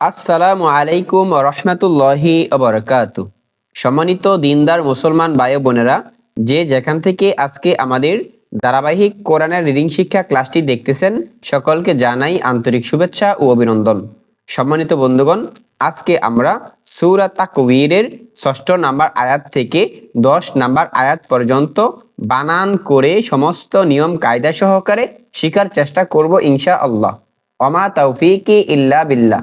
আসসালামু আলাইকুম রহমতুল্লাহি অবরকাত সম্মানিত দিনদার মুসলমান ভাই বোনেরা, যে যেখান থেকে আজকে আমাদের ধারাবাহিক কোরআনের রিডিং শিক্ষা ক্লাসটি দেখতেছেন, সকলকে জানাই আন্তরিক শুভেচ্ছা ও অভিনন্দন। সম্মানিত বন্ধুগণ, আজকে আমরা সূরা তাকবীরের ষষ্ঠ নাম্বার আয়াত থেকে দশ নাম্বার আয়াত পর্যন্ত বানান করে সমস্ত নিয়ম কায়দা সহকারে শিকার চেষ্টা করব ইনশা আল্লাহ অমা তৌফিকি ইল্লা বিল্লাহ।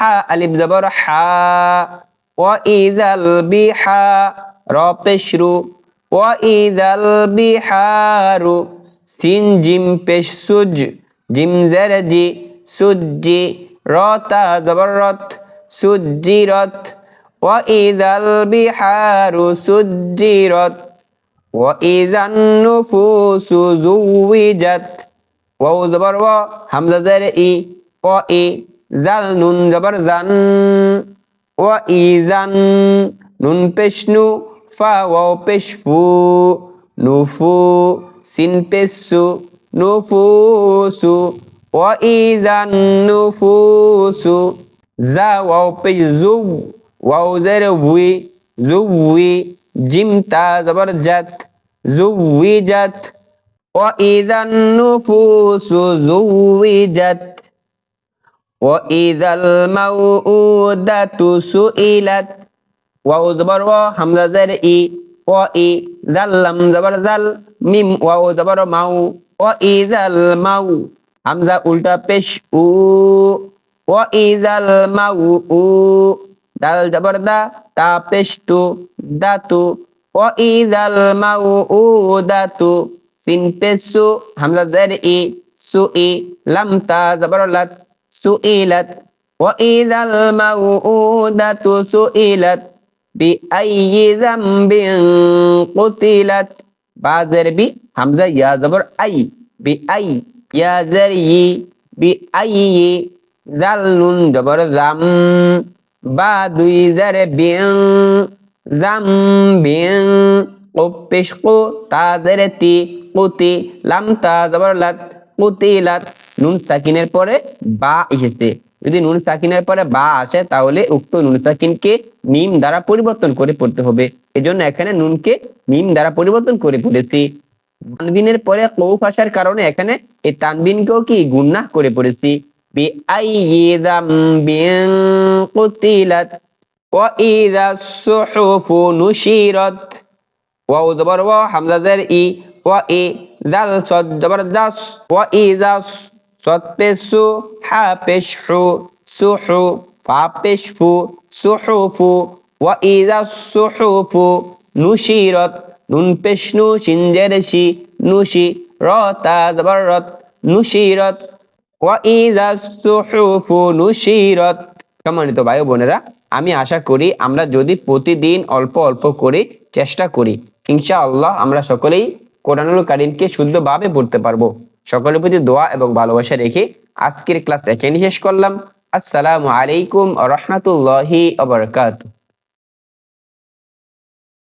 حاء ألف دبر حاء وإذا البحار بشرو وإذا البحار سين جيم بش سج جيم زرجي سج راتا زبرت سجرت وإذا البحار سجرت وإذا النفوس زوجت. واو زبر و همزة زر إي و إي জাল নুন জবর জান, ও ইজান নুন পেশনু, ফা ও পেশফু, নুফু, সিন পেশু নুফুসু, ও ইজান নুফুসু, জা ও পেশ জু ওয়াও জের ভুই জুই জিম তা জবর জাত জুই জাত, ও ইজান নুফুসু জুই জাত। وإذا الموءودة سئلت واو زبر و حمزة زر إي و إي ذل لم زبر ذل ميم واو زبر ماو وإذا المو حمزة উল্টা পেশ উ وإذا الموء দাল জবর দা তা পেশতু দাতু ও ইদাল মাউউদাতু সিন পেসু হামজা জের ই সু ই লাম তা জবর লাত সুইলাত মাউউদাতু সুইলাত বি আইয়ি যামবিন কুতিলাত বাজের বি হামজা ইয়া জবর আই বি আই ইয়া জের ই বি আইয়ি জাল নুন জবর জাম বা দুই জারে বিং জাম বিং ও তা জারে তি কুতি লাম তা নুন সাকিনের পরে বা এসেছে। যদি নুন সাকিনের পরে বা আসে, তাহলে উক্ত নুন সাকিনকে নিম দ্বারা পরিবর্তন করে পড়তে হবে। এজন্য এখানে নুনকে নিম দ্বারা পরিবর্তন করে পড়েছি। তানবিনের পরে কৌফ আসার কারণে এখানে এই তানবিনকেও কি গুন্না করে পড়েছি। হামজাজের ওয়া ই। জাল সদ জবরদস্ত। ওয়া ই জাস সৎপেসু হা পেশু সুহু ফা পেশফু সুহুফু, ওয়া ইদা সুহুফু নুশিরত নুন পেশনু সিনজেরেশি নুশি রতা জবরত নুশিরত ওয়া ইদা সুহুফু নুশিরত সম্মানিত ভাই বোনেরা, আমি আশা করি আমরা যদি প্রতিদিন অল্প অল্প করে চেষ্টা করি, ইনশাআল্লাহ আমরা সকলেই কোরআনুল কারিমকে শুদ্ধভাবে পড়তে পারব। সকলের প্রতি দোয়া এবং ভালোবাসা রেখে আজকের ক্লাস এখানে শেষ করলাম। আসসালামু আলাইকুম রহমতুল্লাহি আবরকাত